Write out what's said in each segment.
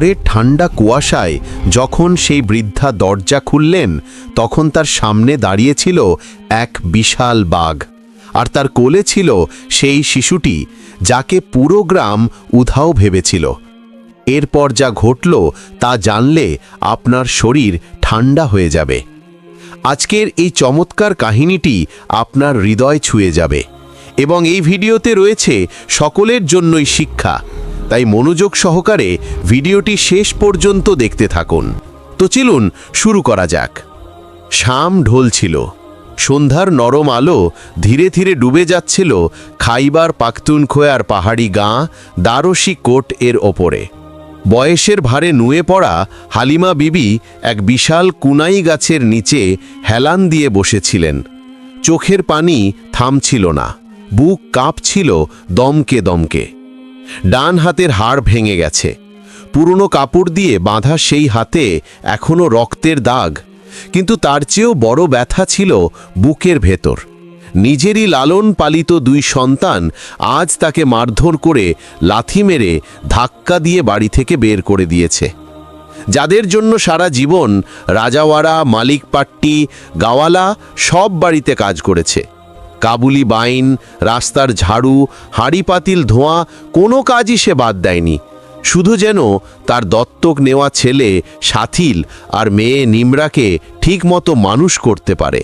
ভোরে ঠান্ডা কুয়াশায় যখন সেই বৃদ্ধা দরজা খুললেন, তখন তার সামনে দাঁড়িয়েছিল এক বিশাল বাঘ। আর তার কোলে ছিল সেই শিশুটি, যাকে পুরো গ্রাম উধাও ভেবেছিল। এরপর যা ঘটল তা জানলে আপনার শরীর ঠান্ডা হয়ে যাবে। আজকের এই চমৎকার কাহিনীটি আপনার হৃদয় ছুঁয়ে যাবে। এবং এই ভিডিওতে রয়েছে সকলের জন্যই শিক্ষা। তাই মনোযোগ সহকারে ভিডিওটি শেষ পর্যন্ত দেখতে থাকুন। তো চলুন শুরু করা যাক। শাম ঢোল ছিল। সন্ধ্যার নরম আলো ধীরে ধীরে ডুবে যাচ্ছিল খাইবার পাখতুনখোয়ার পাহাড়ি গাঁ দারসি কোট এর ওপরে। বয়সের ভারে নুয়ে পড়া হালিমা বিবি এক বিশাল কুনাই গাছের নিচে হেলান দিয়ে বসেছিলেন। চোখের পানি থামছিল না। বুক কাঁপছিল দমকে দমকে। ডান হাতের হাড় ভেঙে গেছে। পুরনো কাপড় দিয়ে বাঁধা সেই হাতে এখনও রক্তের দাগ। কিন্তু তার চেয়েও বড় ব্যথা ছিল বুকের ভেতর। নিজেরই লালন পালিত দুই সন্তান আজ তাকে মারধর করে লাথি মেরে ধাক্কা দিয়ে বাড়ি থেকে বের করে দিয়েছে। যাদের জন্য সারা জীবন রাজাওয়াড়া, মালিকপাট্টি, গাওয়ালা সব বাড়িতে কাজ করেছে। কাবুলি বাইন, রাস্তার ঝাড়ু, হাঁড়ি পাতিল ধোঁয়া কোনো কাজই সে বাদ দেয়নি। শুধু যেন তার দত্তক নেওয়া ছেলে সাথিল আর মেয়ে নিমরাকে ঠিকমতো মানুষ করতে পারে।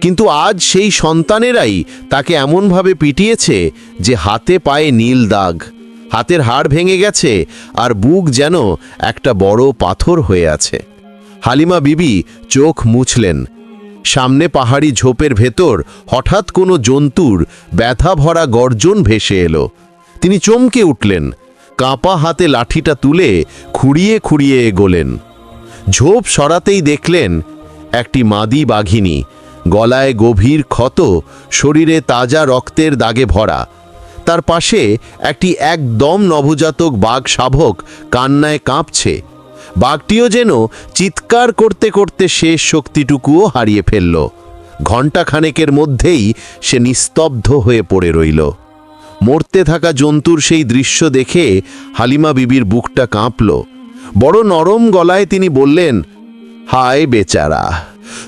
কিন্তু আজ সেই সন্তানেরাই তাকে এমনভাবে পিটিয়েছে যে হাতে পায়ে নীল দাগ, হাতের হাড় ভেঙে গেছে আর বুক যেন একটা বড় পাথর হয়ে আছে। হালিমা বিবি চোখ মুছলেন সামনে পাহাড়ি ঝোপের ভেতর হঠাৎ কোনো জন্তুর ব্যথা ভরা গর্জন ভেসে এলো। তিনি চমকে উঠলেন, কাঁপা হাতে লাঠিটা তুলে খুঁড়িয়ে খুঁড়িয়ে এগোলেন। ঝোপ সরাতেই দেখলেন, একটি মাদি বাঘিনী গলায় গভীর ক্ষত, শরীরে তাজা রক্তের দাগে ভরা। তার পাশে একটি একদম নবজাতক বাঘ শাবক কান্নায় কাঁপছে। বাঘটিও যেন চিৎকার করতে করতে শেষ শক্তিটুকুও হারিয়ে ফেলল। ঘণ্টাখানেকের মধ্যেই সে নিস্তব্ধ হয়ে পড়ে রইল। মরতে থাকা জন্তুর সেই দৃশ্য দেখে হালিমা বিবির বুকটা কাঁপল। বড় নরম গলায় তিনি বললেন, হায় বেচারা,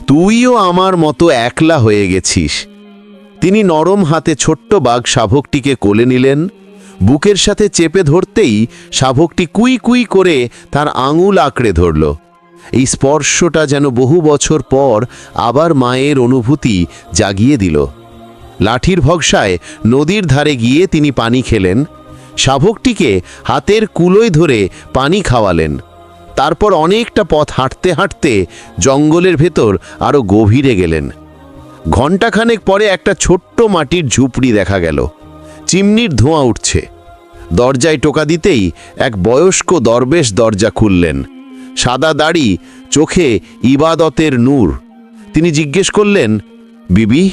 তুইও আমার মতো একলা হয়ে গেছিস। তিনি নরম হাতে ছোট্ট বাঘ শাবকটিকে কোলে নিলেন বুকের সাথে চেপে ধরতেই শাবকটি কুই কুই করে তার আঙুল আঁকড়ে ধরল। এই স্পর্শটা যেন বহু বছর পর আবার মায়ের অনুভূতি জাগিয়ে দিল। লাঠির ভরসায় নদীর ধারে গিয়ে তিনি পানি খেলেন। শাবকটিকে হাতের কুলোয় ধরে পানি খাওয়ালেন। তারপর অনেকটা পথ হাঁটতে হাঁটতে জঙ্গলের ভেতর আরও গভীরে গেলেন। ঘণ্টাখানেক পরে একটা ছোট্ট মাটির ঝুপড়ি দেখা গেল। চিমনির ধোঁয়া উঠছে। দরজায় টোকা দিতেই এক বয়স্ক দরবেশ দরজা খুললেন। সাদা দাড়ি, চোখে ইবাদতের নূর। তিনি জিজ্ঞেস করলেন, বিবি,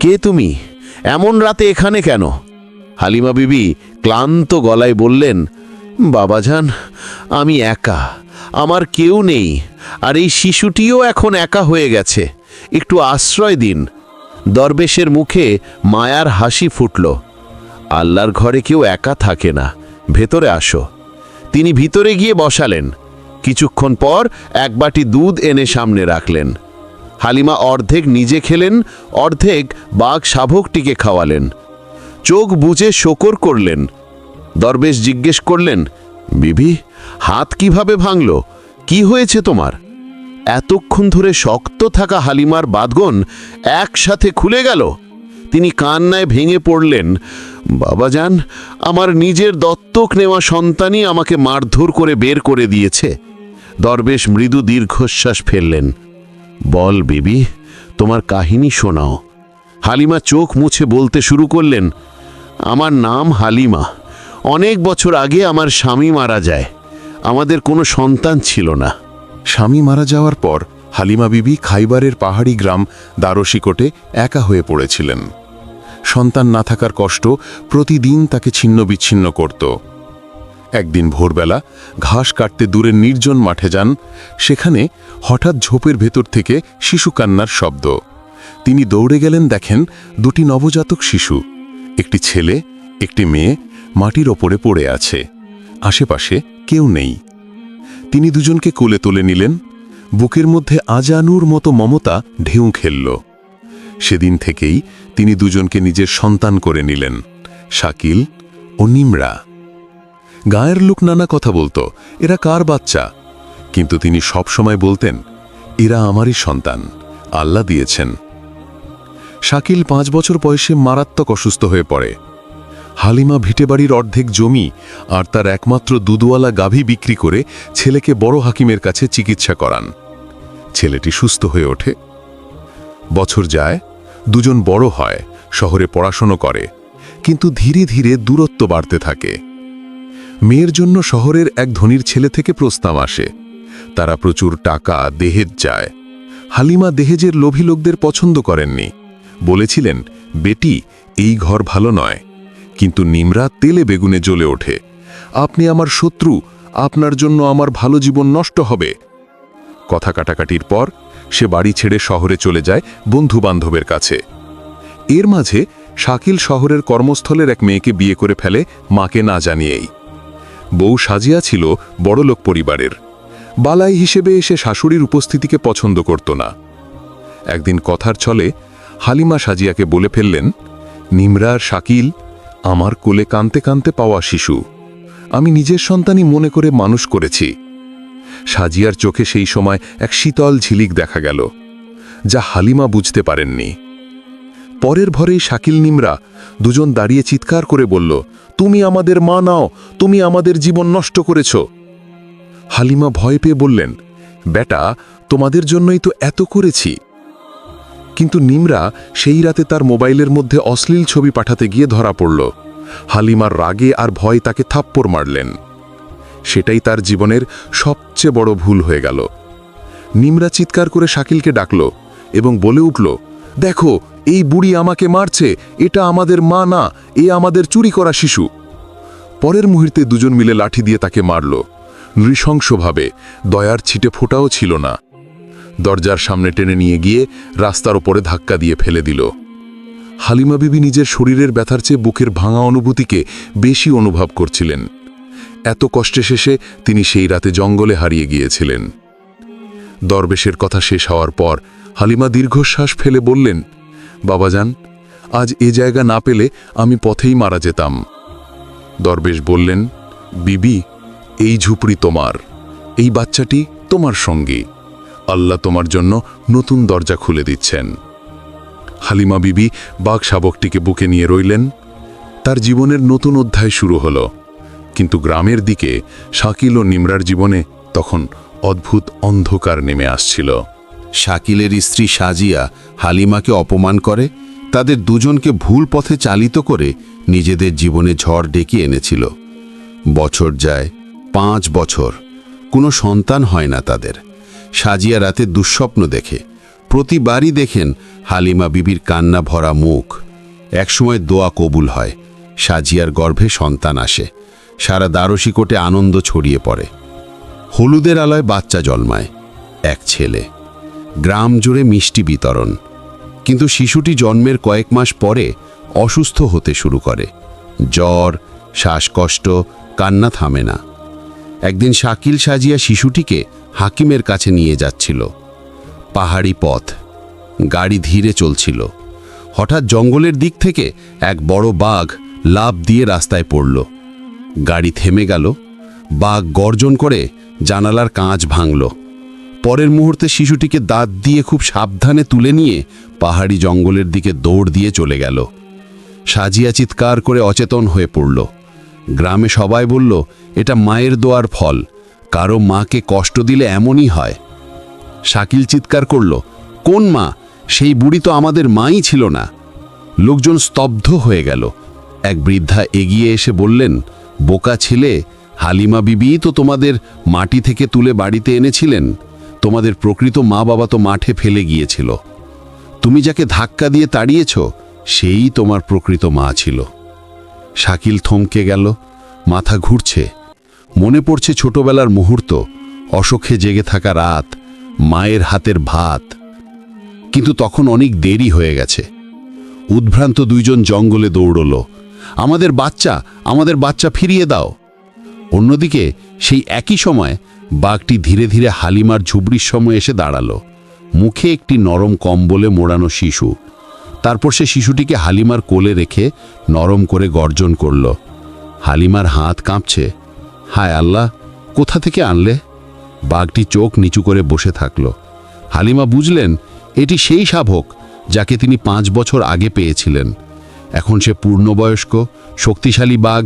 কে তুমি? এমন রাতে এখানে কেন? হালিমা বিবি ক্লান্ত গলায় বললেন, বাবাজান, আমি একা। আমার কেউ নেই। আর এই শিশুটিও এখন একা হয়ে গেছে। একটু আশ্রয় দিন। দরবেশের মুখে মায়ার হাসি ফুটল। আল্লাহর ঘরে কেউ একা থাকে না। ভেতরে আসো। তিনি ভিতরে গিয়ে বসালেন। কিছুক্ষণ পর এক বাটি দুধ এনে সামনে রাখলেন। হালিমা অর্ধেক নিজে খেলেন, অর্ধেক বাঘ শাবকটিকে খাওয়ালেন। চোখ বুঝে শকর করলেন। দরবেশ জিজ্ঞেস করলেন, বিবি, হাত কীভাবে ভাঙল? কি হয়েছে তোমার? এতক্ষণ ধরে শক্ত থাকা হালিমার বাদগন একসাথে খুলে গেল? তিনি কান্নায় ভেঙে পড়লেন বাবাজান আমার নিজের দত্তক নেওয়া সন্তানই আমাকে মারধর করে বের করে দিয়েছে। দরবেশ মৃদু দীর্ঘশ্বাস ফেললেন, বল বিবি, তোমার কাহিনী শোনাও। হালিমা চোখ মুছে বলতে শুরু করলেন, আমার নাম হালিমা। অনেক বছর আগে আমার স্বামী মারা যায়। আমাদের কোনো সন্তান ছিল না। স্বামী মারা যাওয়ার পর হালিমা বিবি খাইবারের পাহাড়ি গ্রাম দারশিকোটে একা হয়ে পড়েছিলেন। সন্তান না থাকার কষ্ট প্রতিদিন তাকে ছিন্ন বিচ্ছিন্ন করত। একদিন ভোরবেলা ঘাস কাটতে দূরের নির্জন মাঠে যান, সেখানে হঠাৎ ঝোপের ভেতর থেকে শিশু কান্নার শব্দ। তিনি দৌড়ে গেলেন, দেখেন দুটি নবজাতক শিশু, একটি ছেলে, একটি মেয়ে মাটির ওপরে পড়ে আছে, আশেপাশে কেউ নেই। তিনি দুজনকে কোলে তুলে নিলেন, বুকের মধ্যে আজানুর মতো মমতা ঢেউ খেলল। সেদিন থেকেই তিনি দুজনকে নিজের সন্তান করে নিলেন, শাকিল ও নিমরা। গায়ের লোক নানা কথা বলতো, এরা কার বাচ্চা? কিন্তু তিনি সব সময় বলতেন, এরা আমারই সন্তান, আল্লাহ দিয়েছেন। শাকিল পাঁচ বছর বয়সে মারাত্মক অসুস্থ হয়ে পড়ে। হালিমা ভিটেবাড়ির অর্ধেক জমি আর তার একমাত্র দুধওয়ালা গাভী বিক্রি করে ছেলেকে বড় হাকিমের কাছে চিকিৎসা করান। ছেলেটি সুস্থ হয়ে ওঠে। বছর যায় দুজন বড় হয়, শহরে পড়াশোনা করে, কিন্তু ধীরে ধীরে দূরত্ব বাড়তে থাকে। মেয়ের জন্য শহরের এক ধনীর ছেলে থেকে প্রস্তাব আসে। তারা প্রচুর টাকা, দেহেজ যায় হালিমা দেহেজের লোভী লোকদের পছন্দ করেননি। বলেছিলেন, বেটি, এই ঘর ভালো নয়। কিন্তু নিমরা তেলে বেগুনে জ্বলে ওঠে। আপনি আমার শত্রু, আপনার জন্য আমার ভালো জীবন নষ্ট হবে। কথা কাটাকাটির পর সে বাড়ি ছেড়ে শহরে চলে যায় বন্ধু বান্ধবের কাছে। এর মাঝে শাকিল শহরের কর্মস্থলের এক মেয়েকে বিয়ে করে ফেলে মাকে না জানিয়েই। বউ সাজিয়া ছিল বড়লোক পরিবারের। বালাই হিসেবে এসে শাশুড়ির উপস্থিতিকে পছন্দ করত না। একদিন কথার ছলে হালিমা সাজিয়াকে বলে ফেললেন, নিমরার শাকিল, আমার কোলে কানতে কানতে পাওয়া শিশু। আমি নিজের সন্তানই মনে করে মানুষ করেছি। সাজিয়ার চোখে সেই সময় এক শীতল ঝিলিক দেখা গেল, যা হালিমা বুঝতে পারেননি। পরের ভরেই শাকিল নিমরা দুজন দাঁড়িয়ে চিৎকার করে বলল, তুমি আমাদের মা নাও, তুমি আমাদের জীবন নষ্ট করেছ। হালিমা ভয় পেয়ে বললেন, বেটা, তোমাদের জন্যই তো এত করেছি। কিন্তু নিমরা সেই রাতে তার মোবাইলের মধ্যে অশ্লীল ছবি পাঠাতে গিয়ে ধরা পড়ল। হালিমার রাগে আর ভয় তাকে থাপ্পড় মারলেন। সেটাই তার জীবনের সবচেয়ে বড় ভুল হয়ে গেল। নিমরা চিৎকার করে শাকিলকে ডাকল এবং বলে উঠল, দেখো, এই বুড়ি আমাকে মারছে, এটা আমাদের মা না, এ আমাদের চুরি করা শিশু। পরের মুহূর্তে দুজন মিলে লাঠি দিয়ে তাকে মারল। নৃশংসভাবে, দয়ার ছিটে ফোটাও ছিল না। দরজার সামনে টেনে নিয়ে গিয়ে রাস্তার ওপরে ধাক্কা দিয়ে ফেলে দিল। হালিমা বিবি নিজের শরীরের ব্যথার চেয়ে বুকের ভাঙা অনুভূতিকে বেশি অনুভব করছিলেন। এত কষ্টে শেষে তিনি সেই রাতে জঙ্গলে হারিয়ে গিয়েছিলেন। দরবেশের কথা শেষ হওয়ার পর হালিমা দীর্ঘশ্বাস ফেলে বললেন বাবাজান আজ এ জায়গা না পেলে আমি পথেই মারা যেতাম। দরবেশ বললেন, বিবি, এই ঝুপড়ি তোমার, এই বাচ্চাটি তোমার সঙ্গী। আল্লাহ তোমার জন্য নতুন দরজা খুলে দিচ্ছেন। হালিমা বিবি বাঘ শাবকটিকে বুকে নিয়ে রইলেন। তার জীবনের নতুন অধ্যায় শুরু হলো। কিন্তু গ্রামের দিকে শাকিল ও নিমরার জীবনে তখন অদ্ভুত অন্ধকার নেমে আসছিল। শাকিলের স্ত্রী সাজিয়া হালিমাকে অপমান করে, তাদের দুজনকে ভুল পথে চালিত করে নিজেদের জীবনে ঝড় ডেকে এনেছিল। বছর যায়, পাঁচ বছর, কোনো সন্তান হয় না তাদের। সাজিয়া রাতে দুঃস্বপ্ন দেখে, প্রতিবারই দেখেন হালিমা বিবির কান্না ভরা মুখ। একসময় দোয়া কবুল হয়, সাজিয়ার গর্ভে সন্তান আসে। সারা দ্বারশিকোটে আনন্দ ছড়িয়ে পড়ে। হলুদের আলয় বাচ্চা জন্মায় এক ছেলে। গ্রাম জুড়ে মিষ্টি বিতরণ। কিন্তু শিশুটি জন্মের কয়েক মাস পরে অসুস্থ হতে শুরু করে। জ্বর, শ্বাসকষ্ট, কান্না থামে না। একদিন শাকিল সাজিয়া শিশুটিকে হাকিমের কাছে নিয়ে যাচ্ছিল। পাহাড়ি পথ। গাড়ি ধীরে চলছিল। হঠাৎ জঙ্গলের দিক থেকে এক বড় বাঘ লাভ দিয়ে রাস্তায় পড়ল। গাড়ি থেমে গেল, বাঘ গর্জন করে জানালার কাঁচ ভাঙল। পরের মুহূর্তে শিশুটিকে দাঁত দিয়ে খুব সাবধানে তুলে নিয়ে পাহাড়ি জঙ্গলের দিকে দৌড় দিয়ে চলে গেল। সাজিয়া চিৎকার করে অচেতন হয়ে পড়ল। গ্রামে সবাই বলল, এটা মায়ের দোয়ার ফল, কারও মাকে কষ্ট দিলে এমনই হয়। শাকিল চিৎকার করল, কোন মা? সেই বুড়ি তো আমাদের মাই ছিল না। লোকজন স্তব্ধ হয়ে গেল। এক বৃদ্ধা এগিয়ে এসে বললেন বোকা ছেলে? হালিমা বিবি তো তোমাদের মাটি থেকে তুলে বাড়িতে এনেছিলেন। তোমাদের প্রকৃত মা বাবা তো মাঠে ফেলে গিয়েছিল। তুমি যাকে ধাক্কা দিয়ে তাড়িয়েছ, সেই তোমার প্রকৃত মা ছিল। শাকিল থমকে গেল, মাথা ঘুরছে। মনে পড়ছে ছোটবেলার মুহূর্ত, অসুখে জেগে থাকা রাত, মায়ের হাতের ভাত। কিন্তু তখন অনেক দেরি হয়ে গেছে। উদ্ভ্রান্ত দুইজন জঙ্গলে দৌড়ল। আমাদের বাচ্চা আমাদের বাচ্চা ফিরিয়ে দাও। অন্যদিকে সেই একই সময় বাঘটি ধীরে ধীরে হালিমার ঝুবড়ির সময় এসে দাঁড়াল। মুখে একটি নরম কম্বলে মোড়ানো শিশু। তারপর সে শিশুটিকে হালিমার কোলে রেখে নরম করে গর্জন করল। হালিমার হাত কাঁপছে। হায় আল্লাহ, কোথা থেকে আনলে? বাঘটি চোখ নিচু করে বসে থাকল। হালিমা বুঝলেন, এটি সেই শাবক যাকে তিনি পাঁচ বছর আগে পেয়েছিলেন। এখন সে পূর্ণবয়স্ক, শক্তিশালী বাঘ,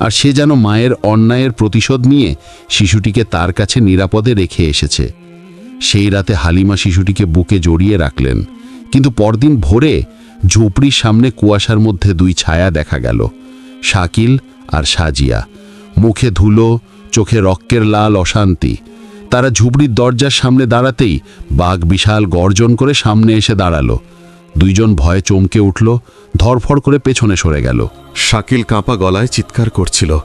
আর সে যেন মায়ের অন্যায়ের প্রতিশোধ নিয়ে শিশুটিকে তার কাছে নিরাপদে রেখে এসেছে। সেই রাতে হালিমা শিশুটিকে বুকে জড়িয়ে রাখলেন, কিন্তু পরদিন ভোরে ঝুপড়ির সামনে কুয়াশার মধ্যে দুই ছায়া দেখা গেল, শাকিল আর সাজিয়া। মুখে ধুলো, চোখে রক্কের লাল অশান্তি। তারা ঝুপড়ির দরজার সামনে দাঁড়াতেই বাঘ বিশাল গর্জন করে সামনে এসে দাঁড়াল। দুইজন ভয়ে চমকে উঠল, ধরফর করে পেছনে সরে গেল। শাকিল কাঁপা গলায় চিৎকার করছিল।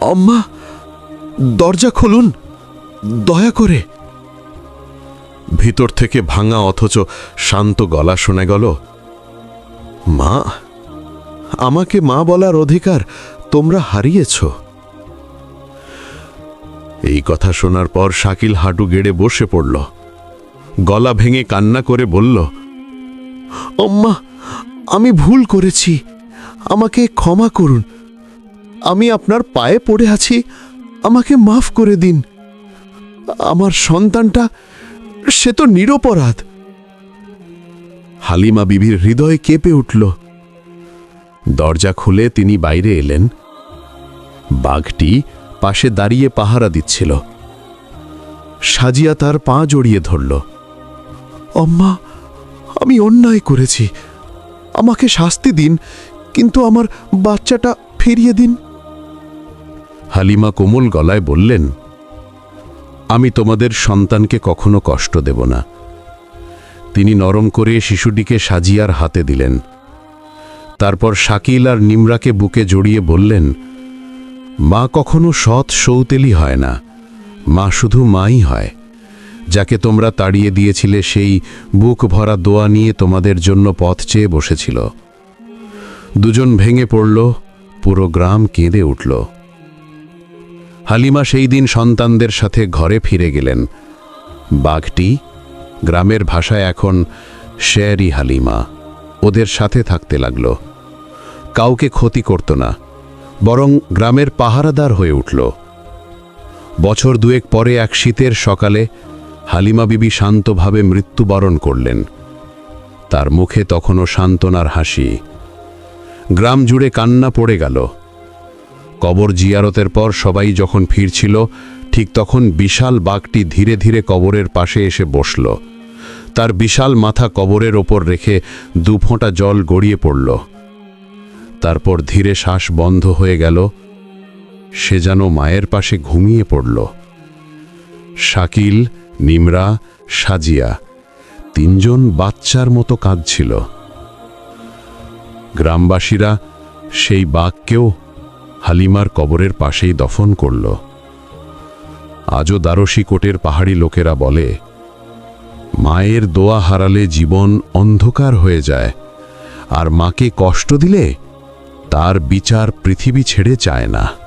অম্মা দরজা খুলুন, দয়া করে। ভিতর থেকে ভাঙা অথচ শান্ত গলা শোনা গেল, মা, আমাকে মা বলার অধিকার তোমরা হারিয়েছ। এই কথা শোনার পর শাকিল হাঁটু গেড়ে বসে পড়ল। গলা ভেঙে কান্না করে বলল অম্মা আমি ভুল করেছি। আমাকে ক্ষমা করুন। আমি আপনার পায়ে পড়ে আছি। আমাকে মাফ করে দিন। আমার সন্তানটা, সে তো নিরপরাধ। হালিমা বিবির হৃদয় কেঁপে উঠল। দরজা খুলে তিনি বাইরে এলেন। বাঘটি পাশে দাঁড়িয়ে পাহারা দিচ্ছিল। সাজিয়া তার পা জড়িয়ে ধরল। অম্মা আমি অন্যায় করেছি। আমাকে শাস্তি দিন, কিন্তু আমার বাচ্চাটা ফিরিয়ে দিন। হালিমা কোমল গলায় বললেন, আমি তোমাদের সন্তানকে কখনো কষ্ট দেব না। তিনি নরম করে শিশুটিকে সাজিয়ার হাতে দিলেন। তারপর শাকিল আর নিমরাকে বুকে জড়িয়ে বললেন, মা কখনো সৎ সৌতেলি হয় না, মা শুধু মাই হয়। যাকে তোমরা তাড়িয়ে দিয়েছিলে, সেই বুক ভরা দোয়া নিয়ে তোমাদের জন্য পথ চেয়ে বসেছিল। দুজন ভেঙে পড়ল, পুরো গ্রাম কেঁদে উঠল। হালিমা সেই দিন সন্তানদের সাথে ঘরে ফিরে গেলেন। বাঘটি গ্রামের ভাষায় এখন শেয়ারি হালিমা ওদের সাথে থাকতে লাগল। কাউকে ক্ষতি করত না, বরং গ্রামের পাহারাদার হয়ে উঠল। বছর দুয়েক পরে এক শীতের সকালে হালিমা বিবি শান্তভাবে মৃত্যুবরণ করলেন। তার মুখে তখনও সান্ত্বনার হাসি। গ্রাম জুড়ে কান্না পড়ে গেল। কবর জিয়ারতের পর সবাই যখন ফিরছিল, ঠিক তখন বিশাল বাঘটি ধীরে ধীরে কবরের পাশে এসে বসল। তার বিশাল মাথা কবরের ওপর রেখে দুফোঁটা জল গড়িয়ে পড়ল। তারপর ধীরে শ্বাস বন্ধ হয়ে গেল। সে যেন মায়ের পাশে ঘুমিয়ে পড়ল। শাকিল নিমরা, সাজিয়া, তিনজন বাচ্চার মতো কাঁদছিল। গ্রামবাসীরা সেই বাঘকেও হালিমার কবরের পাশেই দফন করল। আজও কোটের পাহাড়ি লোকেরা বলে, মায়ের দোয়া হারালে জীবন অন্ধকার হয়ে যায়। আর মাকে কষ্ট দিলে তার বিচার পৃথিবী ছেড়ে চায় না।